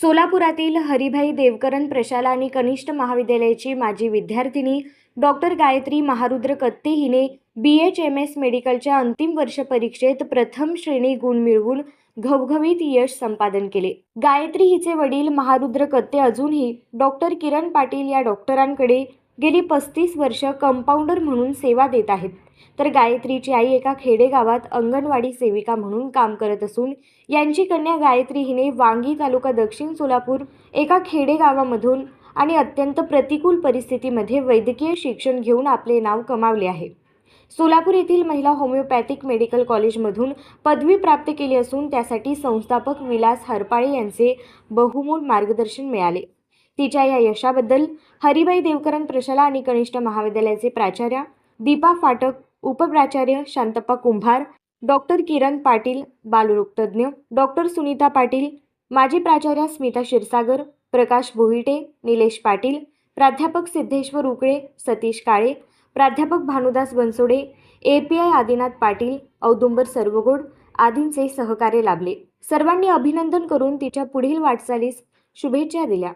सोलापुरातील हरिभाई देवकरण प्रशाला आणि कनिष्ठ महाविद्यालयाची माजी विद्यार्थिनी डॉक्टर गायत्री महारुद्र कत्ते हिने बी एच एम एस मेडिकलच्या अंतिम वर्ष परीक्षेत प्रथम श्रेणी गुण मिळवून घवघवीत यश संपादन केले. गायत्री हिचे वडील महारुद्र कत्ते अजूनही डॉक्टर किरण पाटील या डॉक्टरांकडे गेली पस्तीस वर्ष कंपाऊंडर म्हणून सेवा देत आहेत. तर गायत्रीची आई एका खेडेगावात अंगणवाडी सेविका म्हणून काम करत असून यांची कन्या गायत्री हिने वांगी तालुका दक्षिण सोलापूर एका खेडेगावामधून आणि अत्यंत प्रतिकूल परिस्थितीमध्ये वैद्यकीय शिक्षण घेऊन आपले नाव कमावले आहे. सोलापूर येथील महिला होमिओपॅथिक मेडिकल कॉलेजमधून पदवी प्राप्त केली असून त्यासाठी संस्थापक विलास हरपाळे यांचे बहुमोल मार्गदर्शन मिळाले. तिच्या या यशाबद्दल हरिबाई देवकरण प्रशाला आणि कनिष्ठ महाविद्यालयाचे प्राचार्य दीपा फाटक उपप्राचार्य शांतप्पा कुंभार डॉक्टर किरण पाटील बालरोगतज्ञ डॉक्टर सुनीता पाटील माजी प्राचार्य स्मिता क्षीरसागर प्रकाश भोईटे निलेश पाटील प्राध्यापक सिद्धेश्वर उकळे सतीश काळे प्राध्यापक Bhanudas Bansode A P I Adinath Patil Audumbar Sarvagod आदींचे सहकार्य लाभले. सर्वांनी अभिनंदन करून तिच्या पुढील वाटचालीस शुभेच्छा दिल्या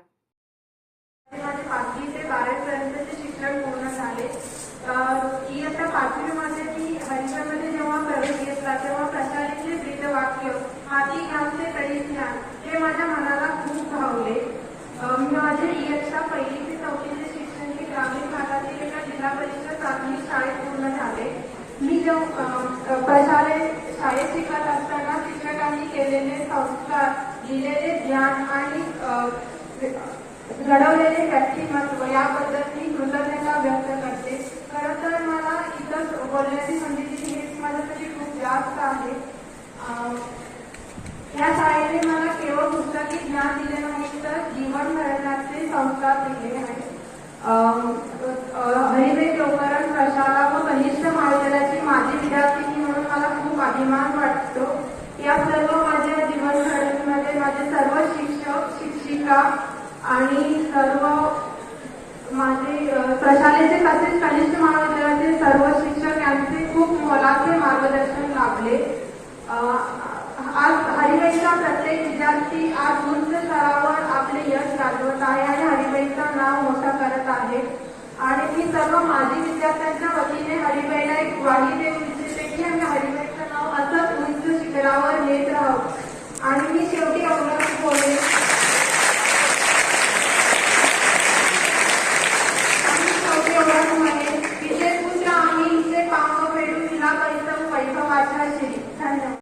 माझे पाचवी ते बारावीपर्यंतचे शिक्षण पूर्ण झाले अं, पाचवी मध्ये ती हरिजनमध्ये जेव्हा प्रवेश घेतला तेव्हा प्रचाराचे ब्रीदवाक्य हाती घ्यावते तरी ज्ञान हे माझ्या मनाला खूप भावले. माझे इयत्ता पहिली ते चौथीचे शिक्षण हे ग्रामीण भागातील एका जिल्हा परिषद प्राथमिक शाळेत पूर्ण झाले. मी जेव्हा प्रचारे शाळेत शिकत असताना शिक्षकांनी केलेले संस्कार दिलेले ज्ञान आणि अं, घडवलेले व्यक्तिमत्व याबद्दल मी कृतज्ञता व्यक्त करते खरं तर मला इथं बोलण्याची संधी म्हणजे दिली माझ्यासाठी खूप जास्त आहे या शाळेने मला केवळ पुस्तकी ज्ञान दिले नाही तर जीवन घडवण्याचे संस्कार दिले आहेत. अं, लोकरण प्रशाला व कनिष्ठ महाविद्यालयाची माझी विद्यार्थिनी म्हणून मला खूप अभिमान वाटतो. या सर्व माझ्या जीवन घडवणीमध्ये माझे सर्व शिक्षक शिक्षिका आणि सर्व माझे प्रशालेचे तसेच कनिष्ठ महाविद्यालयाचे सर्व शिक्षक खूप मोलाचे मार्गदर्शन लाभले. आज हरिबाईचा प्रत्येक विद्यार्थी आज उंच स्तरावर आपले यश गाजवत आहे आणि हरिबाईचं नाव मोठं करत आहे. आणि मी सर्व माजी विद्यार्थ्यांच्या वतीने हरिबाईला एक ग्वाही देऊ